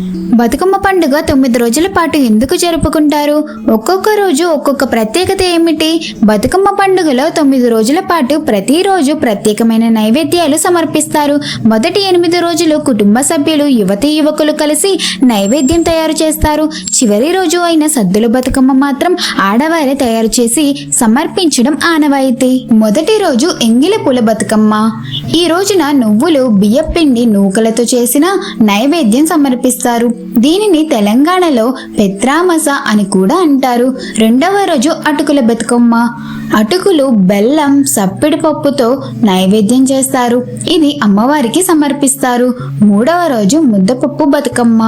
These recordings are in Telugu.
బతుకమ్మ పండుగ తొమ్మిది రోజుల పాటు ఎందుకు జరుపుకుంటారు? ఒక్కొక్క రోజు ఒక్కొక్క ప్రత్యేకత ఏమిటి? బతుకమ్మ పండుగలో తొమ్మిది రోజుల పాటు ప్రతిరోజు ప్రత్యేకమైన నైవేద్యాలు సమర్పిస్తారు. మొదటి ఎనిమిది రోజులు కుటుంబ సభ్యులు యువతి యువకులు కలిసి నైవేద్యం తయారు చేస్తారు. చివరి రోజు అయిన సద్దుల బతుకమ్మ మాత్రం ఆడవారే తయారు చేసి సమర్పించడం ఆనవాయితీ. మొదటి రోజు ఎంగిలి పూల బతుకమ్మ. ఈ రోజున నువ్వులు బియ్యపిండి నూకలతో చేసిన నైవేద్యం సమర్పిస్తారు. దీనిని తెలంగాణలో పెత్రామస అని కూడా అంటారు. రెండవ రోజు అటుకుల బతుకమ్మ. అటుకులు బెల్లం సప్పిడి పప్పుతో నైవేద్యం చేస్తారు. ఇది అమ్మవారికి సమర్పిస్తారు. మూడవ రోజు ముద్దపప్పు బతుకమ్మ.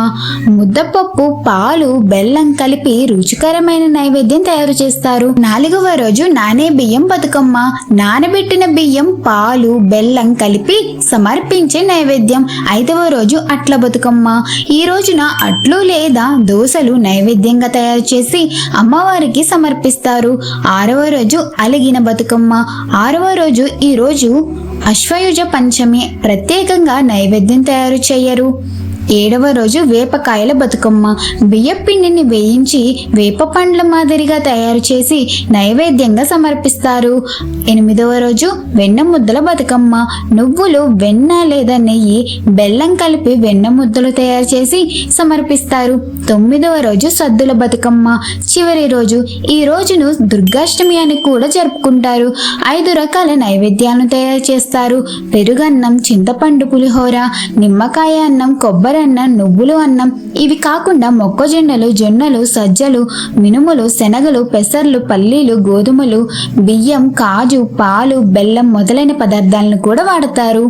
ముద్దపప్పు పాలు బెల్లం కలిపి రుచికరమైన నైవేద్యం తయారు చేస్తారు. నాలుగవ రోజు నానే బియ్యం బతుకమ్మ. నానబెట్టిన బియ్యం పాలు బెల్లం కలిపి సమర్పించే నైవేద్యం. ఐదవ రోజు అట్ల బతుకమ్మ. ఈ రోజున అట్లు లేదా దోశలు నైవేద్యంగా తయారు చేసి అమ్మవారికి సమర్పిస్తారు. ఆరవ రోజు అలిగిన బతుకమ్మ. ఆరవ రోజు ఈ రోజు అశ్వయుజ పంచమి. ప్రత్యేకంగా నైవేద్యం తయారు చేయరు. ఏడవ రోజు వేపకాయల బతుకమ్మ. బియ్యం పిండిని వేయించి వేప పండ్ల మాదిరిగా తయారు చేసి నైవేద్యంగా సమర్పిస్తారు. ఎనిమిదవ రోజు వెన్న ముద్దల బతుకమ్మ. నువ్వులు వెన్న లేదా నెయ్యి బెల్లం కలిపి వెన్న ముద్దలు తయారు చేసి సమర్పిస్తారు. తొమ్మిదవ రోజు సద్దుల బతుకమ్మ. చివరి రోజు ఈ రోజును దుర్గాష్టమి అని కూడా జరుపుకుంటారు. ఐదు రకాల నైవేద్యాలను తయారు చేస్తారు. పెరుగన్నం చింతపండు పులిహోర నిమ్మకాయ అన్నం కొబ్బరి అన్నం నువ్వులు అన్నం ఇవి కాకుండా మొక్కజొన్నలు జొన్నలు సజ్జలు మినుములు శనగలు పెసర్లు పల్లీలు గోధుమలు బియ్యం కాజు పాలు బెల్లం మొదలైన పదార్థాలను కూడా వాడతారు.